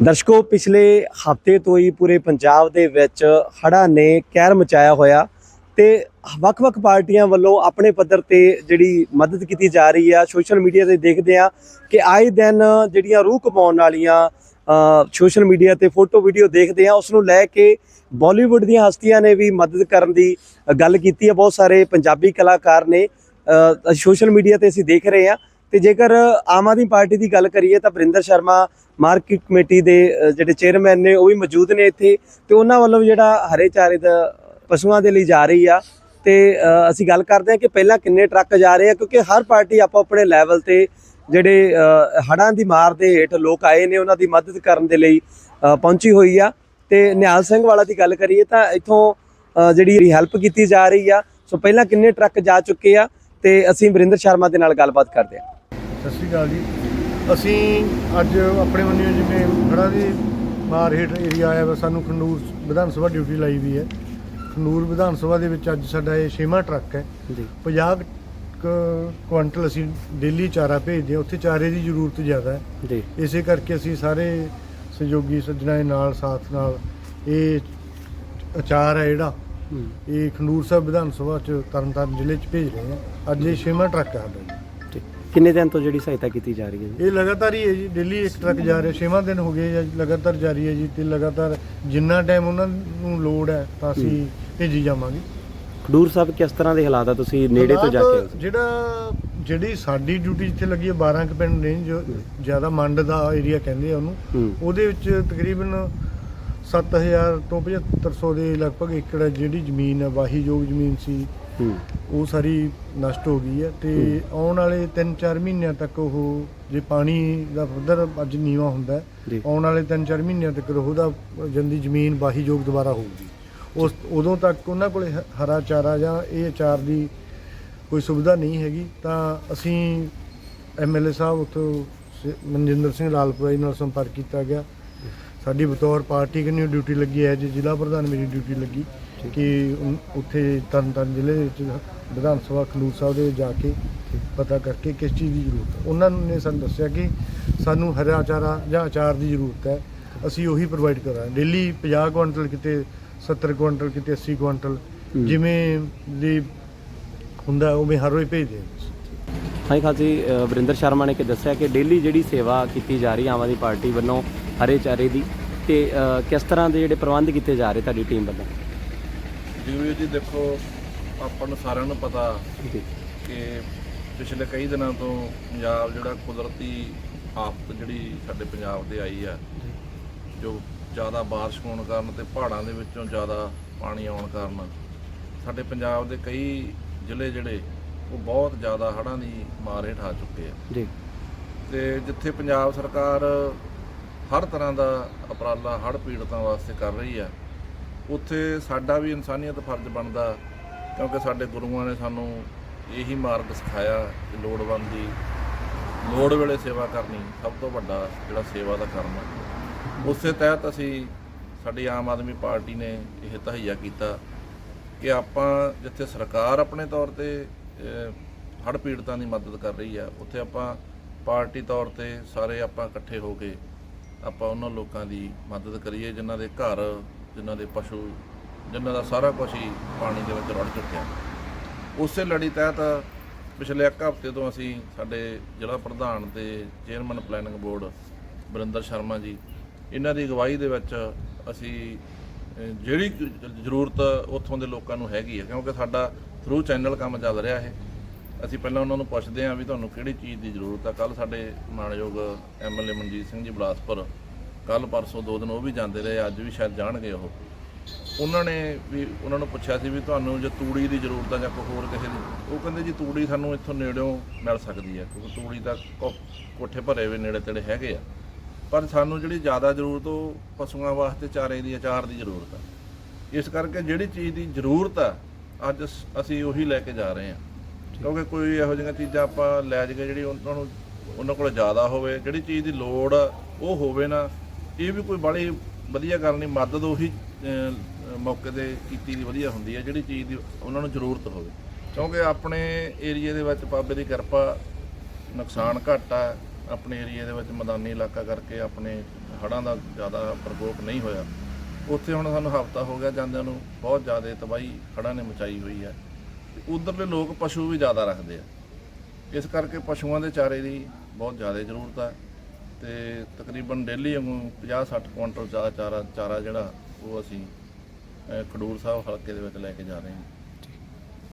ਦਰਸ਼ਕੋ, ਪਿਛਲੇ ਹਫ਼ਤੇ ਤੋਂ ਹੀ ਪੂਰੇ ਪੰਜਾਬ ਦੇ ਵਿੱਚ ਹੜ੍ਹਾਂ ਨੇ ਕਹਿਰ ਮਚਾਇਆ ਹੋਇਆ ਤੇ ਵੱਖ-ਵੱਖ ਪਾਰਟੀਆਂ ਵੱਲੋਂ ਆਪਣੇ ਪੱਧਰ ਤੇ ਜਿਹੜੀ ਮਦਦ ਕੀਤੀ ਜਾ ਰਹੀ ਆ। ਸੋਸ਼ਲ ਮੀਡੀਆ ਤੇ ਦੇਖਦੇ ਆ ਕਿ ਆਏ ਦਿਨ ਜਿਹੜੀਆਂ ਰੂਹ ਕਮਾਉਣ ਵਾਲੀਆਂ ਸੋਸ਼ਲ ਮੀਡੀਆ ਤੇ ਫੋਟੋ, ਵੀਡੀਓ ਦੇਖਦੇ ਆ ਉਸ ਨੂੰ ਲੈ ਕੇ ਬਾਲੀਵੁੱਡ ਦੀਆਂ ਹਸਤੀਆਂ ਨੇ ਵੀ ਮਦਦ ਕਰਨ ਦੀ ਗੱਲ ਕੀਤੀ ਹੈ ਬਹੁਤ ਸਾਰੇ ਪੰਜਾਬੀ ਕਲਾਕਾਰ ਨੇ ਸੋਸ਼ਲ ਮੀਡੀਆ ਤੇ ਅਸੀਂ ਦੇਖ ਰਹੇ ਆ ਤੇ ਜੇਕਰ ਆਮ ਆਦਮੀ ਪਾਰਟੀ ਦੀ ਗੱਲ ਕਰੀਏ ਤਾਂ ਵਰਿੰਦਰ ਸ਼ਰਮਾ ਮਾਰਕੀਟ ਕਮੇਟੀ ਦੇ ਜਿਹੜੇ ਚੇਅਰਮੈਨ ਨੇ ਉਹ ਵੀ ਮੌਜੂਦ ਨੇ ਇੱਥੇ। ਤੇ ਉਹਨਾਂ ਵੱਲੋਂ ਵੀ ਜਿਹੜਾ ਹਰੇ ਚਾਰੇ ਦਾ ਪਸ਼ੂਆਂ ਦੇ ਲਈ ਜਾ ਰਹੀ ਆ। ਤੇ ਅਸੀਂ ਗੱਲ ਕਰਦੇ ਹਾਂ ਕਿ ਪਹਿਲਾਂ ਕਿੰਨੇ ਟਰੱਕ ਜਾ ਰਹੇ ਆ ਕਿਉਂਕਿ ਹਰ ਪਾਰਟੀ ਆਪੋ ਆਪਣੇ ਲੈਵਲ ਤੇ ਜਿਹੜੇ ਅ, ਹੜ੍ਹਾਂ ਦੀ ਮਾਰ ਦੇ ਹੇਠ ਲੋਕ ਆਏ ਨੇ ਉਹਨਾਂ ਦੀ ਮਦਦ ਕਰਨ ਦੇ ਲਈ ਪਹੁੰਚੀ ਹੋਈ ਆ। ਤੇ ਨਿਹਾਲ ਸਿੰਘ ਵਾਲਾ ਦੀ ਗੱਲ ਕਰੀਏ ਤਾਂ ਇੱਥੋਂ ਜਿਹੜੀ ਹੈਲਪ ਕੀਤੀ ਜਾ ਰਹੀ ਆ। ਸੋ ਪਹਿਲਾਂ ਕਿੰਨੇ ਟਰੱਕ ਜਾ ਚੁੱਕੇ ਆ ਤੇ ਅਸੀਂ ਵਰਿੰਦਰ ਸ਼ਰਮਾ ਦੇ ਨਾਲ ਗੱਲਬਾਤ ਕਰਦੇ ਹਾਂ। ਸਤਿ ਸ਼੍ਰੀ ਅਕਾਲ ਜੀ। ਅਸੀਂ ਅੱਜ ਆਪਣੇ ਵੱਲੋਂ ਜਿਵੇਂ ਹੜ੍ਹਾਂ ਦੀ ਮਾਰ ਹੇਠ ਏਰੀਆ ਆਇਆ ਵਾ ਸਾਨੂੰ ਖੰਡੂਰ ਵਿਧਾਨ ਸਭਾ ਡਿਊਟੀ ਲਾਈ ਵੀ ਹੈ। ਖੰਡੂਰ ਵਿਧਾਨ ਸਭਾ ਦੇ ਵਿੱਚ ਅੱਜ ਸਾਡਾ ਇਹ ਛੇਵਾਂ ਟਰੱਕ ਹੈ। ਜੀ। 50 ਕੁ ਕੁਆਂਟਲ ਅਸੀਂ ਡੇਲੀ ਚਾਰਾ ਭੇਜਦੇ ਹਾਂ ਉੱਥੇ ਚਾਰੇ ਦੀ ਜ਼ਰੂਰਤ ਜ਼ਿਆਦਾ ਹੈ। ਜੀ। ਇਸੇ ਕਰਕੇ ਅਸੀਂ ਸਾਰੇ ਸਹਿਯੋਗੀ ਸੱਜਣਾਂ ਦੇ ਨਾਲ ਸਾਥ ਨਾਲ ਇਹ ਅਚਾਰ ਹੈ ਜਿਹੜਾ ਇਹ ਖੰਡੂਰ ਸਾਹਿਬ ਵਿਧਾਨ ਸਭਾ ਚ ਤਰਨਤਾਰਨ ਜ਼ਿਲ੍ਹੇ ਚ ਭੇਜ ਰਹੇ ਹਾਂ। ਅੱਜ ਇਹ ਛੇਵਾਂ ਟਰੱਕ ਹੈ ਸਾਡਾ। ਜੀ ਠੀਕ ਕਿੰਨੇ ਦਿਨ ਤੋਂ ਜਿਹੜੀ ਸਹਾਇਤਾ ਕੀਤੀ ਜਾ ਰਹੀ ਹੈ ਜੀ? ਇਹ ਲਗਾਤਾਰ ਹੀ ਹੈ ਜੀ ਦਿੱਲੀ ਇੱਕ ਟਰੱਕ ਜਾ ਰਿਹਾ ਛੇਵਾਂ ਦਿਨ ਹੋ ਗਏ ਜਾਂ ਲਗਾਤਾਰ ਜਾਰੀ ਹੈ ਜੀ ਤੇ ਲਗਾਤਾਰ ਜਿੰਨਾ ਟਾਈਮ ਉਹਨਾਂ ਨੂੰ ਲੋੜ ਹੈ ਤਾਂ ਅਸੀਂ ਭੇਜੀ ਜਾਵਾਂਗੇ। ਖਡੂਰ ਸਾਹਿਬ ਕਿਸ ਤਰ੍ਹਾਂ ਦੇ ਹਾਲਾਤ ਆ ਤੁਸੀਂ ਨੇੜੇ ਤੋਂ ਜਾ ਕੇ ਆਏ ਹਾਲਾਤ ਸੀ? ਜਿਹੜਾ ਜਿਹੜੀ ਸਾਡੀ ਡਿਊਟੀ ਜਿੱਥੇ ਲੱਗੀ ਹੈ 12 ਕੁ ਪਿੰਡ ਨੇ ਜੋ ਜ਼ਿਆਦਾ ਮੰਡ ਦਾ ਏਰੀਆ ਕਹਿੰਦੇ ਆ ਉਹਨੂੰ ਹੂੰ। ਉਹਦੇ ਵਿੱਚ ਤਕਰੀਬਨ 7000 ਤੋਂ 7500 ਦੇ ਲਗਭਗ ਏਕੜ ਜਿਹੜੀ ਜ਼ਮੀਨ ਹੈ ਵਾਹੀਯੋਗ ਜ਼ਮੀਨ ਸੀ ਉਹ ਸਾਰੀ ਨਸ਼ਟ ਹੋ ਗਈ ਹੈ ਤੇ ਆਉਣ ਵਾਲੇ 3-4 ਮਹੀਨਿਆਂ ਤੱਕ ਉਹ ਜੇ ਪਾਣੀ ਦਾ ਪੱਧਰ ਅੱਜ ਨੀਵਾ ਹੁੰਦਾ ਆਉਣ ਵਾਲੇ 3-4 ਮਹੀਨਿਆਂ ਤੱਕ ਉਹਦਾ ਜੰਦੀ ਜ਼ਮੀਨ ਵਾਹੀਯੋਗ ਦੁਬਾਰਾ ਹੋਊਗੀ। ਉਸ ਉਦੋਂ ਤੱਕ ਉਹਨਾਂ ਕੋਲੇ ਹਰਾ ਚਾਰਾ ਜਾਂ ਇਹ ਅਚਾਰ ਦੀ ਕੋਈ ਸੁਵਿਧਾ ਨਹੀਂ ਹੈਗੀ ਤਾਂ ਅਸੀਂ ਐਮਐਲਏ ਸਾਹਿਬ ਉੱਥੋਂ ਮਨਜਿੰਦਰ ਸਿੰਘ ਲਾਲਪੁਰਾ ਜੀ ਨਾਲ ਸੰਪਰਕ ਕੀਤਾ ਗਿਆ। ਸਾਡੀ ਬਤੌਰ ਪਾਰਟੀ ਕਿੰਨੀ ਡਿਊਟੀ ਲੱਗੀ ਹੈ ਜੀ ਜ਼ਿਲ੍ਹਾ ਪ੍ਰਧਾਨ ਮੇਰੀ ਡਿਊਟੀ ਲੱਗੀ। ਕਿ ਉਨ- ਉੱਥੇ ਤਰਨਤਾਰਨ ਜ਼ਿਲ੍ਹੇ ਵਿੱਚ ਵਿਧਾਨ ਸਭਾ ਖਡੂਰ ਸਾਹਿਬ ਦੇ ਜਾ ਕੇ ਪਤਾ ਕਰਕੇ ਕਿਸ ਚੀਜ਼ ਦੀ ਜ਼ਰੂਰਤ ਹੈ। ਉਹਨਾਂ ਨੇ ਸਾਨੂੰ ਦੱਸਿਆ ਕਿ ਸਾਨੂੰ ਹਰਾ ਚਾਰਾ ਜਾਂ ਅਚਾਰ ਦੀ ਜ਼ਰੂਰਤ ਹੈ। ਅਸੀਂ ਉਹੀ ਪ੍ਰੋਵਾਈਡ ਕਰਾਂਗੇ ਡੇਲੀ 50 ਕੁਇੰਟਲ ਕਿਤੇ 70 ਕੁਇੰਟਲ ਕਿਤੇ 80 ਕੁਇੰਟਲ ਹੂੰ। ਜਿਵੇਂ ਦੀ ਹੁੰਦਾ ਉਵੇਂ ਹਰ ਰੋਜ਼ ਭੇਜਦੇ ਹਾਂ। ਹਾਂ ਖਾਸੀ ਵਰਿੰਦਰ ਸ਼ਰਮਾ ਨੇ ਕਿ ਦੱਸਿਆ ਕਿ ਡੇਲੀ ਜਿਹੜੀ ਸੇਵਾ ਕੀਤੀ ਜਾ ਰਹੀ ਹੈ ਆਮ ਆਦਮੀ ਪਾਰਟੀ ਵੱਲੋਂ ਹਰੇ ਚਾਰੇ ਦੀ ਤੇ ਅ, ਕਿਸ ਤਰ੍ਹਾਂ ਦੇ ਜਿਹੜੇ ਪ੍ਰਬੰਧ ਕੀਤੇ ਜਾ ਰਹੇ ਤੁਹਾਡੀ ਟੀਮ ਵੱਲੋਂ? ਜਿਵੇਂ ਜੀ ਦੇਖੋ ਆਪਾਂ ਨੂੰ ਸਾਰਿਆਂ ਨੂੰ ਪਤਾ ਕਿ ਪਿਛਲੇ ਕਈ ਦਿਨਾਂ ਤੋਂ ਪੰਜਾਬ ਜਿਹੜਾ ਕੁਦਰਤੀ ਆਫਤ ਜਿਹੜੀ ਸਾਡੇ ਪੰਜਾਬ ਤੇ ਆਈ ਆ ਜੋ। ਜ਼ਿਆਦਾ ਬਾਰਿਸ਼ ਹੋਣ ਕਾਰਨ ਤੇ ਪਹਾੜਾਂ ਦੇ ਵਿੱਚੋਂ ਜ਼ਿਆਦਾ ਪਾਣੀ ਆਉਣ ਕਾਰਨ ਸਾਡੇ ਪੰਜਾਬ ਦੇ ਕਈ ਜ਼ਿਲ੍ਹੇ ਜਿਹੜੇ ਉਹ ਬਹੁਤ ਜ਼ਿਆਦਾ ਹੜ੍ਹਾਂ ਦੀ ਮਾਰ ਹੇਠ ਆ ਚੁੱਕੇ ਆ। ਜੀ। ਤੇ ਜਿੱਥੇ ਪੰਜਾਬ ਸਰਕਾਰ ਹਰ ਤਰ੍ਹਾਂ ਦਾ ਉਪਰਾਲਾ ਹੜ੍ਹ ਪੀੜਤਾਂ ਵਾਸਤੇ ਕਰ ਰਹੀ ਆ ਉੱਥੇ ਸਾਡਾ ਵੀ ਇਨਸਾਨੀਅਤ ਫਰਜ਼ ਬਣਦਾ, ਕਿਉਂਕਿ ਸਾਡੇ ਗੁਰੂਆਂ ਨੇ ਸਾਨੂੰ ਇਹੀ ਮਾਰਗ ਸਿਖਾਇਆ ਕਿ ਲੋੜਵੰਦ ਦੀ ਲੋੜ ਵੇਲੇ ਸੇਵਾ ਕਰਨੀ ਸਭ ਤੋਂ ਵੱਡਾ ਜਿਹੜਾ ਸੇਵਾ ਦਾ ਕਰਮ ਹੈ। ਉਸੇ ਤਹਿਤ ਅਸੀਂ ਸਾਡੀ ਆਮ ਆਦਮੀ ਪਾਰਟੀ ਨੇ ਇਹ ਤਹਈਆ ਕੀਤਾ ਕਿ ਆਪਾਂ ਜਿੱਥੇ ਸਰਕਾਰ ਆਪਣੇ ਤੌਰ ਤੇ ਹੜ੍ਹ ਪੀੜਤਾਂ ਦੀ ਮਦਦ ਕਰ ਰਹੀ ਆ, ਉੱਥੇ ਆਪਾਂ ਪਾਰਟੀ ਤੌਰ ਤੇ ਸਾਰੇ ਆਪਾਂ ਇਕੱਠੇ ਹੋ ਕੇ ਆਪਾਂ ਉਹਨਾਂ ਲੋਕਾਂ ਦੀ ਮਦਦ ਕਰੀਏ, ਜਿਨ੍ਹਾਂ ਦੇ ਘਰ ਜਿਨ੍ਹਾਂ ਦੇ ਪਸ਼ੂ, ਜਿਨ੍ਹਾਂ ਦਾ ਸਾਰਾ ਕੁਝ ਹੀ ਪਾਣੀ ਦੇ ਵਿੱਚ ਰੁੜ ਚੁੱਕਿਆ। ਉਸੇ ਲੜੀ ਤਹਿਤ ਪਿਛਲੇ ਇੱਕ ਹਫ਼ਤੇ ਤੋਂ ਅਸੀਂ ਸਾਡੇ ਜ਼ਿਲ੍ਹਾ ਪ੍ਰਧਾਨ ਤੇ chairman planning board Barinder Sharma ji, ਇਹਨਾਂ ਦੀ ਅਗਵਾਈ ਦੇ ਵਿੱਚ ਅਸੀਂ ਜਿਹੜੀ ਜ਼ਰੂਰਤ ਉੱਥੋਂ ਦੇ ਲੋਕਾਂ ਨੂੰ ਹੈਗੀ ਹੈ, ਕਿਉਂਕਿ ਸਾਡਾ ਥਰੂ ਚੈਨਲ ਕੰਮ ਚੱਲ ਰਿਹਾ ਹੈ ਅਸੀਂ ਪਹਿਲਾਂ ਉਹਨਾਂ ਨੂੰ ਪੁੱਛਦੇ ਹਾਂ ਵੀ ਤੁਹਾਨੂੰ ਕਿਹੜੀ ਚੀਜ਼ ਦੀ ਜ਼ਰੂਰਤ ਆ? ਕੱਲ ਸਾਡੇ ਮਾਨਯੋਗ ਐਮਐਲਏ ਮਨਜੀਤ ਸਿੰਘ ਜੀ ਬਲਾਸਪੁਰ ਕੱਲ ਪਰਸੋਂ ਦੋ ਦਿਨ ਉਹ ਵੀ ਜਾਂਦੇ ਰਹੇ, ਅੱਜ ਵੀ ਸ਼ਾਇਦ ਜਾਣਗੇ ਉਹ। ਉਹਨਾਂ ਨੇ ਵੀ, ਉਹਨਾਂ ਨੂੰ ਪੁੱਛਿਆ ਸੀ ਵੀ ਤੁਹਾਨੂੰ ਜੇ ਤੂੜੀ ਦੀ ਜ਼ਰੂਰਤ ਆ ਜਾਂ ਕੋਈ ਹੋਰ ਕਿਸੇ ਦੀ, ਉਹ ਕਹਿੰਦੇ ਜੀ ਤੂੜੀ ਸਾਨੂੰ ਇੱਥੋਂ ਨੇੜਿਓਂ ਮਿਲ ਸਕਦੀ ਹੈ ਕਿਉਂਕਿ ਤੂੜੀ ਤਾਂ ਕੋਠੇ ਭਰੇ ਹੋਏ ਨੇੜੇ ਤੇੜੇ ਹੈਗੇ ਆ। ਪਰ ਸਾਨੂੰ ਜਿਹੜੀ ਜ਼ਿਆਦਾ ਜ਼ਰੂਰਤ, ਉਹ ਪਸ਼ੂਆਂ ਵਾਸਤੇ ਚਾਰੇ ਦੀ ਅਚਾਰ ਦੀ ਜ਼ਰੂਰਤ ਆ। ਇਸ ਕਰਕੇ ਜਿਹੜੀ ਚੀਜ਼ ਦੀ ਜ਼ਰੂਰਤ ਆ, ਅੱਜ ਅਸ- ਅਸੀਂ ਉਹੀ ਲੈ ਕੇ ਜਾ ਰਹੇ ਹਾਂ ਕਿਉਂਕਿ ਕੋਈ ਇਹੋ ਜਿਹੀਆਂ ਚੀਜ਼ਾਂ ਆਪਾਂ ਲੈ ਜਾਈਏ ਜਿਹੜੀ ਉਹਨਾਂ ਨੂੰ, ਉਹਨਾਂ ਕੋਲ ਜ਼ਿਆਦਾ ਹੋਵੇ, ਜਿਹੜੀ ਚੀਜ਼ ਦੀ ਲੋੜ ਉਹ ਹੋਵੇ ਨਾ ਇਹ ਵੀ ਕੋਈ ਬੜੀ ਵਧੀਆ ਗੱਲ ਨਹੀਂ, ਮਦਦ ਉਹੀ ਮੌਕੇ ਤੇ ਕੀਤੀ ਦੀ ਵਧੀਆ ਹੁੰਦੀ ਹੈ, ਜਿਹੜੀ ਚੀਜ਼ ਦੀ ਉਹਨਾਂ ਨੂੰ ਜ਼ਰੂਰਤ ਹੋਵੇ। ਕਿਉਂਕਿ ਆਪਣੇ ਏਰੀਏ ਦੇ ਵਿੱਚ ਬਾਬੇ ਦੀ ਕਿਰਪਾ ਨੁਕਸਾਨ ਘੱਟ ਆ, ਆਪਣੇ ਏਰੀਏ ਦੇ ਵਿੱਚ ਮੈਦਾਨੀ ਇਲਾਕਾ ਕਰਕੇ ਆਪਣੇ ਹੜ੍ਹਾਂ ਦਾ ਜ਼ਿਆਦਾ ਪ੍ਰਕੋਪ ਨਹੀਂ ਹੋਇਆ। ਉੱਥੇ ਹੁਣ ਸਾਨੂੰ ਹਫਤਾ ਹੋ ਗਿਆ, ਜਾਂਦਿਆਂ ਨੂੰ ਬਹੁਤ ਜ਼ਿਆਦਾ ਤਬਾਹੀ, ਹੜ੍ਹਾਂ ਨੇ ਮਚਾਈ ਹੋਈ ਹੈ। ਤੇ ਉਧਰਲੇ ਲੋਕ ਪਸ਼ੂ ਵੀ ਜ਼ਿਆਦਾ ਰੱਖਦੇ ਆ। ਇਸ ਕਰਕੇ ਪਸ਼ੂਆਂ ਦੇ ਚਾਰੇ ਦੀ ਬਹੁਤ ਜ਼ਿਆਦਾ ਜ਼ਰੂਰਤ ਹੈ ਤੇ ਤਕਰੀਬਨ ਡੇਲੀ ਵਾਂਗੂ 50-60 ਕੁਇੰਟਲ ਚਾਰਾ ਚਾਰਾ ਚਾਰਾ ਜਿਹੜਾ ਉਹ ਅਸੀਂ ਖਡੂਰ ਸਾਹਿਬ ਹਲਕੇ ਦੇ ਵਿੱਚ ਲੈ ਕੇ ਜਾ ਰਹੇ ਹਾਂ।